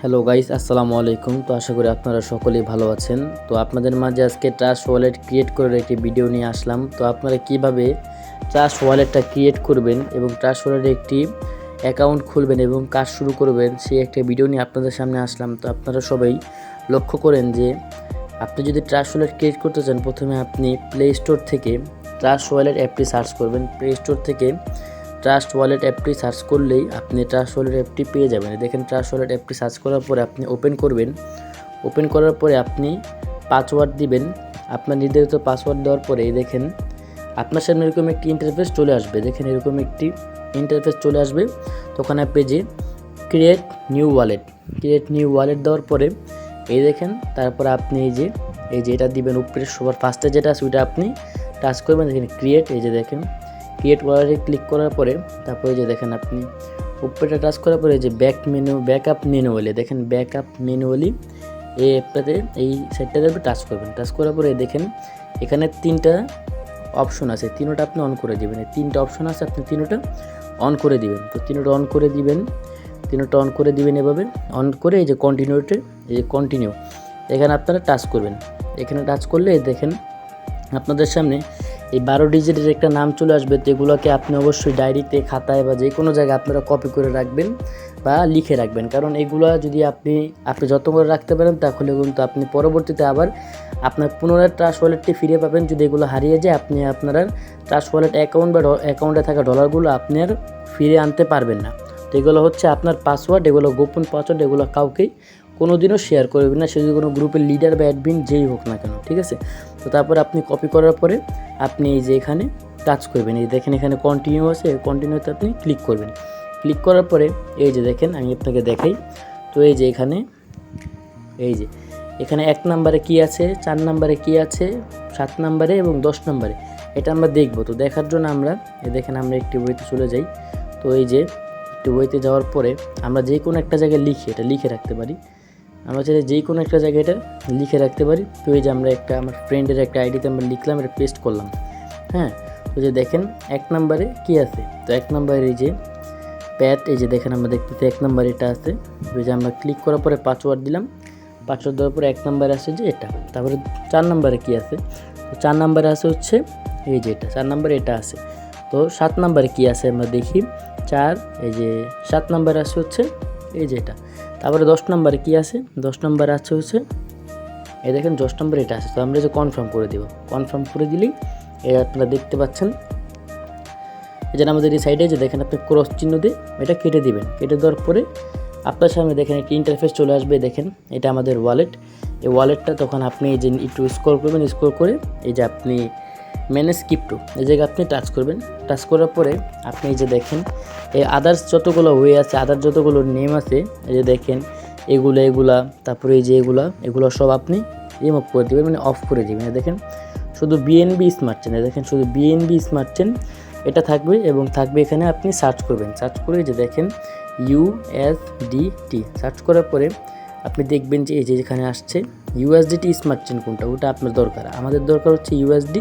Hello guys আসসালামু আলাইকুম। তো আশা করি আপনারা সকলেই ভালো আছেন। তো আপনাদের মাঝে আজকে ট্রাস্ট ওয়ালেট ক্রিয়েট করার একটি ভিডিও নিয়ে আসলাম। তো আপনারা কীভাবে ট্রাস্ট ওয়ালেটটা ক্রিয়েট করবেন এবং ট্রাস্ট ওয়ালেটে একটি অ্যাকাউন্ট খুলবেন এবং কাজ শুরু করবেন, সেই একটা ভিডিও নিয়ে আপনাদের সামনে আসলাম। তো আপনারা সবাই লক্ষ্য করেন যে, আপনি যদি ট্রাস্ট ওয়ালেট ক্রিয়েট করতে চান, প্রথমে আপনি প্লে স্টোর থেকে ট্রাস্ট ওয়ালেট অ্যাপটি সার্চ করবেন। প্লে স্টোর থেকে ট্রাস্ট ওয়ালেট অ্যাপটি সার্চ করলেই আপনি ট্রাস্ট ওয়ালেট অ্যাপটি পেয়ে যাবেন। দেখেন ট্রাস্ট ওয়ালেট অ্যাপটি সার্চ করার পরে আপনি ওপেন করবেন। ওপেন করার পরে আপনি পাসওয়ার্ড দিবেন। আপনার নির্ধারিত পাসওয়ার্ড দেওয়ার পরে দেখেন, আপনার সামনে এরকম একটি ইন্টারফেস চলে আসবে। দেখেন এরকম একটি ইন্টারফেস চলে আসবে। তখন পেজে create new wallet create new wallet দেওয়ার পরে এই দেখেন, তারপর আপনি এই যে এই যে এটা দিবেন উপরে সবার ফার্স্টে যেটা আছে ওইটা আপনি টাচ করবেন। দেখেন ক্রিয়েট এই যে দেখেন ক্রিয়েট ওয়ালেটে ক্লিক করার পরে তারপরে যে দেখেন আপনি উপরেটা টাচ করার পরে যে back menu back up manually দেখেন ব্যাক আপ মেনুয়ালি এই অ্যাপটাতে এই সাইডটাতে আপনি টাচ করবেন। টাচ করার পরে দেখেন এখানে তিনটা অপশন আছে, তিনোটা আপনি অন করে দেবেন। এই তিনটা অপশন আছে, আপনি তিনোটা অন করে দিবেন। তো তিনোটা অন করে দিবেন, তিনোটা অন করে দিবেন এভাবে অন করে এই যে কন্টিনিউতে এই যে কন্টিনিউ এখানে আপনারা টাচ করবেন। এখানে টাচ করলে দেখেন আপনাদের সামনে এই বারো ডিজিটের একটা নাম চলে আসবে তো এগুলোকে আপনি অবশ্যই ডায়েরিতে, খাতায় বা যে কোনো জায়গায় আপনারা কপি করে রাখবেন বা লিখে রাখবেন। কারণ এগুলো যদি আপনি আপনি যত করে রাখতে পারেন, তাহলে কিন্তু আপনি পরবর্তীতে আবার আপনার পুনরায় ট্রাস্ট ওয়ালেটটি ফিরে পাবেন। যদি এগুলো হারিয়ে যায়, আপনি আপনার ট্রাস্ট ওয়ালেট অ্যাকাউন্ট বা অ্যাকাউন্টে থাকা ডলারগুলো আপনি আর ফিরে আনতে পারবেন না। তো এগুলো হচ্ছে আপনার পাসওয়ার্ড এগুলো গোপন পাসওয়ার্ড এগুলো কাউকেই কোনো দিনও শেয়ার করবেন না, সে যদি কোনো গ্রুপের লিডার বা অ্যাডমিন যেই হোক না কেন, ঠিক আছে? তো তারপর আপনি কপি করার পরে আপনি এই যে এখানে টাচ করবেন, এই দেখেন এখানে কন্টিনিউ আছে কন্টিনিউতে আপনি ক্লিক করবেন। ক্লিক করার পরে এই যে দেখেন, আমি আপনাকে দেখাই। তো এই যে এখানে, এই যে, এখানে এক নম্বরে কি আছে, চার নম্বরে কি আছে, সাত নম্বরে এবং দশ নম্বরে, এটা আমরা দেখব। তো দেখার জন্য আমরা, এই দেখেন আমরা একটি বইতে চলে যাই। তো এই যে, একটি বইতে যাওয়ার পরে আমরা যে কোনো একটা জায়গায় লিখি, এটা লিখে রাখতে পারি। আমরা চাইলে যে কোনো একটা জায়গায় এটা লিখে রাখতে পারি। তো এই যে আমরা একটা, আমার ফ্রেন্ডের একটা আইডিতে আমরা লিখলাম, এটা পেস্ট করলাম। হ্যাঁ? তো যে দেখেন, এক নম্বরে কি আছে? তো এক নম্বরে এই যে প্যাট এই যে দেখেন আমরা দেখতেছি এক নম্বরে এটা আছে। তো যে আমরা ক্লিক করার পরে পাসওয়ার্ড দিলাম। পাসওয়ার্ড দেওয়ার পরে এক নম্বরে আছে যে এটা। তারপরে চার নম্বরে কি আছে? তো চার নম্বরে আছে হচ্ছে এই যে এটা, চার নম্বরে এটা আছে। তো সাত নম্বরে কি আছে আমরা দেখি? চার, এই যে সাত নম্বরে আছে হচ্ছে এই যে এটা। তারপরে দশ নম্বরে কী আছে? দশ নম্বরে আছে হচ্ছে, এই দেখেন দশ নম্বরে এটা আছে। তো আমরা যে কনফার্ম করে দিব। কনফার্ম করে দিলেই এই আপনারা দেখতে পাচ্ছেন। এই যেন আমাদের এই সাইডে যে দেখেন আপনি ক্রস চিহ্ন দিয়ে এটা কেটে দিবেন। কেটে দেওয়ার পরে আপনার সামনে দেখেন একটি ইন্টারফেস চলে আসবে, দেখেন। এটা আমাদের ওয়ালেট এই ওয়ালেটটা তখন আপনি এই যে একটু স্কোর করবেন স্কোর করে এই যে আপনি ম্যানেজ ক্রিপ্টো এই জায়গায় আপনি টাচ করবেন। টাচ করার পরে আপনি এই যে দেখেন, এই আদার্স যতগুলো ওয়ে আছে আদার যতগুলো নেম আছে, এই যে দেখেন, এগুলো, এগুলা, তারপরে এই যে এগুলা, এগুলো সব আপনি রিমুভ করে দেবেন মানে অফ করে দেবেন। দেখেন, শুধু বিএনবি স্মার্ট চেন দেখেন, শুধু বিএনবি স্মার্ট চেন এটা থাকবে এবং থাকবে এখানে আপনি সার্চ করবেন। সার্চ করে যে দেখেন ইউএসডিটি সার্চ করার পরে আপনি দেখবেন যে এই যে যেখানে আসছে ইউএসডিটি স্মার্ট চেন কোনটা, ওটা আপনার দরকার। আমাদের দরকার হচ্ছে USD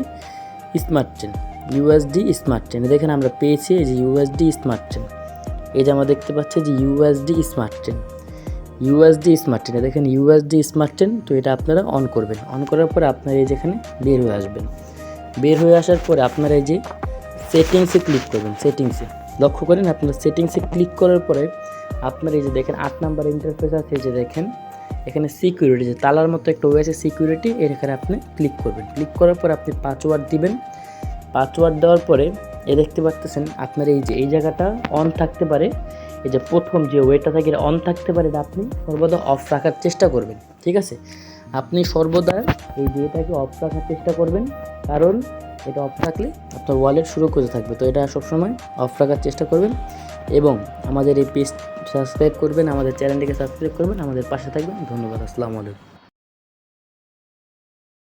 smart chain USD smart chain. দেখেন আমরা পেয়েছি এই যে ইউএসডি স্মার্ট চেন। এই যে আমরা দেখতে পাচ্ছি যে USD smart chain. USD smart chain দেখেন ইউএসডি স্মার্ট চেন, তো এটা আপনারা অন করবেন। অন করার পরে আপনারা এই যেখানে বের হয়ে আসবেন। বের হয়ে আসার পরে আপনারা এই যে সেটিংসে ক্লিক করবেন, সেটিংসে। লক্ষ্য করেন আপনার সেটিংসে ক্লিক করার পরে আপনার এই যে দেখেন আট নাম্বার ইন্টারফেস আছে, এই যে দেখেন এখানে সিকিউরিটি যে তালার মতো একটা ওয়ে আছে সিকিউরিটি এর এখানে আপনি ক্লিক করবেন। ক্লিক করার পর আপনি পাসওয়ার্ড দিবেন। পাসওয়ার্ড দেওয়ার পরে এ দেখতে পাচ্তেছেন আপনার এই যে, এই জায়গাটা অন থাকতে পারে। এই যে প্রথম যে ওয়েটা থাকে, এটা অন থাকতে পারে, এটা আপনি সর্বদা অফ রাখার চেষ্টা করবেন, ঠিক আছে? আপনি সর্বদা এই যে এটাকে অফ রাখার চেষ্টা করবেন, কারণ এটা অফ থাকলে আপনার ওয়ালেট সুরক্ষিত থাকবে। তো এটা সবসময় অফ রাখার চেষ্টা করবেন এবং আমাদের এই পেজ সাবস্ক্রাইব করবেন আমাদের চ্যানেলটিকে সাবস্ক্রাইব করবেন আমাদের পাশে থাকবেন। ধন্যবাদ আসসালামু আলাইকুম।